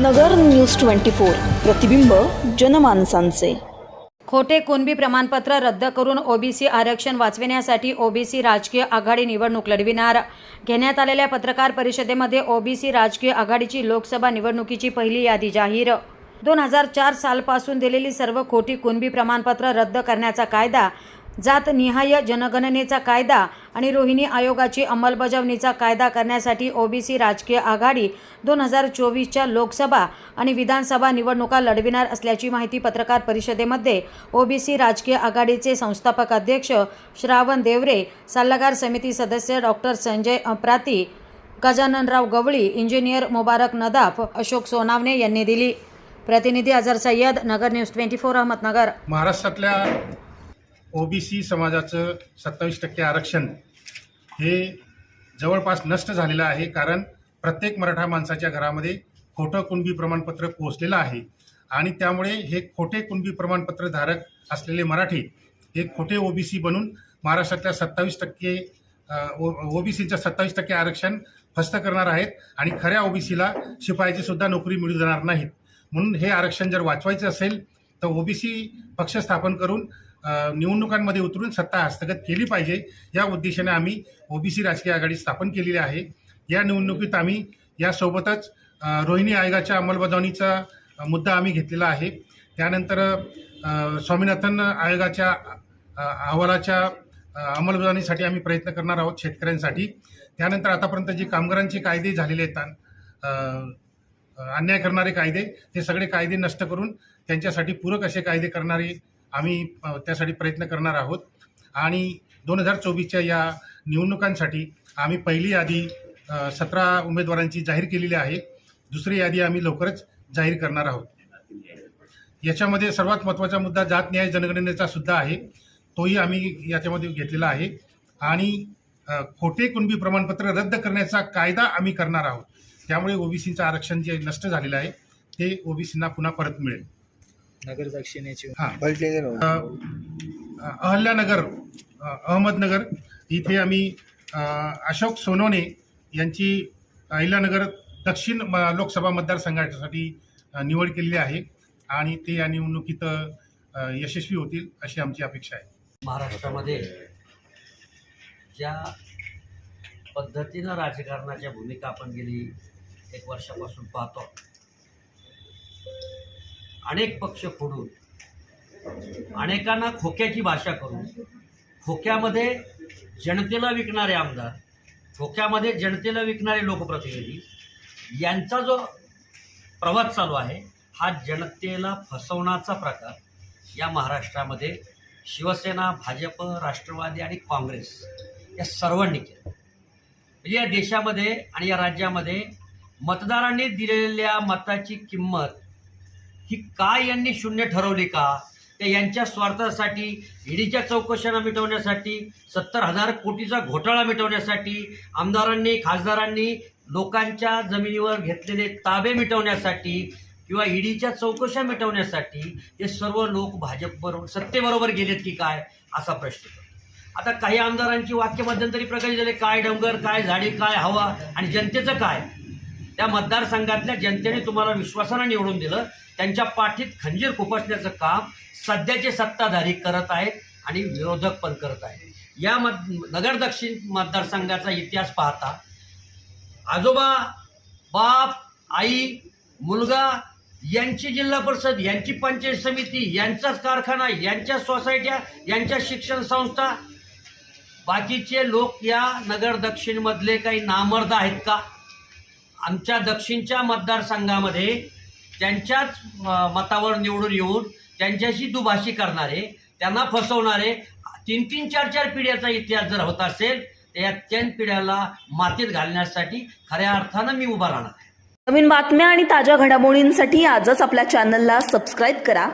नगर news twenty four. प्रतिबिंब जनमानसांचे. खोटे कुणबी प्रमाणपत्र रद्द करून ओबीसी आरक्षण वाचविण्यासाठी ओबीसी राजकीय आघाडी निवडणूक लढविणार. घेण्यात आलेल्या पत्रकार परिषदेमध्ये ओबीसी राजकीय आघाडीची लोकसभा निवडणुकीची पहिली यादी जाहीर. दोन हजार चार सालपासून दिलेली सर्व खोटी कुणबी प्रमाणपत्र रद्द करण्याचा कायदा जातनिहाय जनगणनेचा कायदा आणि रोहिणी आयोगाची अंमलबजावणीचा कायदा करण्यासाठी ओबीसी राजकीय आघाडी दोन हजार चोवीसच्या लोकसभा आणि विधानसभा निवडणुका लढविणार असल्याची माहिती पत्रकार परिषदेमध्ये ओबीसी राजकीय आघाडीचे संस्थापक अध्यक्ष श्रावण देवरे सल्लागार समिती सदस्य डॉक्टर संजय अप्राती गजाननराव गवळी इंजिनियर मुबारक नदाफ अशोक सोनावणे यांनी दिली. प्रतिनिधी Azhar Sayyad Nagar news twenty four Ahmednagar. महाराष्ट्रातल्या ओबीसी समाजाचं सत्तावीस टक्के आरक्षण हे जवळपास नष्ट झालेलं आहे कारण प्रत्येक मराठा माणसाच्या घरामध्ये खोटं कुणबी प्रमाणपत्र पोहोचलेलं आहे. आणि त्यामुळे हे खोटे कुणबी प्रमाणपत्र धारक असलेले मराठी हे खोटे ओबीसी बनून महाराष्ट्रातल्या सत्तावीस टक्के ओबीसीचं सत्तावीस टक्के आरक्षण फस्त करणार आहेत आणि खऱ्या ओबीसीला शिपायाची सुद्धा नोकरी मिळू देणार नाहीत. म्हणून हे आरक्षण जर वाचवायचं असेल तर ओबीसी पक्ष स्थापन करून निवडणुकांमध्ये उतरून सत्ता हस्तगत केली पाहिजे. या उद्देशाने आम्ही ओबीसी राजकीय आघाडी स्थापन केलेली आहे. या निवडणुकीत आम्ही यासोबतच रोहिणी आयोगाच्या अंमलबजावणीचा मुद्दा आम्ही घेतलेला आहे. त्यानंतर स्वामीनाथन आयोगाच्या अहवालाच्या अंमलबजावणीसाठी आम्ही प्रयत्न करणार आहोत शेतकऱ्यांसाठी. त्यानंतर आतापर्यंत जे कामगारांचे कायदे झालेले आहेत अन्याय करणारे कायदे ते सगळे कायदे नष्ट करून त्यांच्यासाठी पूरक असे कायदे करणारे आम्ही त्यासाठी प्रयत्न करणार आहोत. आणि दोन हजार चोवीसच्या या निवडणुकांसाठी आम्ही पहिली यादी सतरा उमेदवारांची जाहीर केलेली आहे. दुसरी यादी आम्ही लवकरच जाहीर करणार आहोत. याच्यामध्ये सर्वात महत्त्वाचा मुद्दा जात न्याय जनगणनेचा सुद्धा आहे. तोही आम्ही याच्यामध्ये घेतलेला आहे. आणि खोटे कुणबी प्रमाणपत्र रद्द करण्याचा कायदा आम्ही करणार आहोत. त्यामुळे ओबीसीचं आरक्षण जे नष्ट झालेलं आहे ते ओबीसींना पुन्हा परत मिळेल. नगर दक्षिणेची हां अहल्यानगर अहमदनगर इथे आम्ही अ, अशोक सोनवणे यांची अहिल्यानगर दक्षिण लोकसभा मतदारसंघासाठी निवड केलेली आहे आणि ते या निवडणुकीत यशस्वी होतील अशी आमची अपेक्षा आहे. महाराष्ट्रामध्ये ज्या पद्धतीनं राजकारणाच्या भूमिका आपण गेली एक वर्षापासून पाहतो अनेक पक्ष फोडून अनेकांना खोक्याची भाषा करून खोक्यामध्ये जनतेला विकणारे आमदार खोक्यामध्ये जनतेला विकणारे लोकप्रतिनिधी यांचा जो प्रवास चालू आहे हा जनतेला फसवण्याचा प्रकार या महाराष्ट्रामध्ये शिवसेना भाजप राष्ट्रवादी आणि काँग्रेस या सर्वांनी केलं. म्हणजे या देशामध्ये आणि या राज्यामध्ये मतदारांनी दिलेल्या मताची किंमत ही काय यांनी शून्य ठरवली का? ते यांच्या स्वार्थासाठी ईडीच्या चौकशांना मिटवण्यासाठी सत्तर हजार कोटीचा घोटाळा मिटवण्यासाठी आमदारांनी खासदारांनी लोकांच्या जमिनीवर घेतलेले ताबे मिटवण्यासाठी किंवा ईडीच्या चौकशा मिटवण्यासाठी हे सर्व लोक भाजपबरोबर सत्तेबरोबर गेलेत की काय? असा प्रश्न आता काही आमदारांची वाक्य मध्यंतरी प्रकाशित झाले काय डोंगर काय झाडी काय हवा आणि जनतेचं काय? त्या मतदारसंघातल्या जनतेने तुम्हाला विश्वासानं निवडून दिलं. त्यांच्या पाठीत खंजीर खुपसण्याचं काम सध्याचे सत्ताधारी करत आहेत आणि विरोधक पण करत आहेत. या मत नगर दक्षिण मतदारसंघाचा इतिहास पाहता आजोबा बाप आई मुलगा यांची जिल्हा परिषद यांची पंचायत समिती यांचाच कारखाना यांच्या सोसायट्या यांच्या शिक्षण संस्था बाकीचे लोक या नगर दक्षिणमधले काही नामर्द आहेत का? आमच्या दक्षिणच्या मतदारसंघामध्ये त्यांच्याच मतावर निवडून येऊन त्यांच्याशी दुभाषी करणारे त्यांना फसवणारे तीन तीन चार चार पिढ्याचा इतिहास जर होत असेल तर या तीन पिढ्याला मातीत घालण्यासाठी खऱ्या अर्थानं मी उभा राहणार नवीन बातम्या आणि ताज्या घडामोडींसाठी आजच आपल्या चॅनलला सबस्क्राईब करा.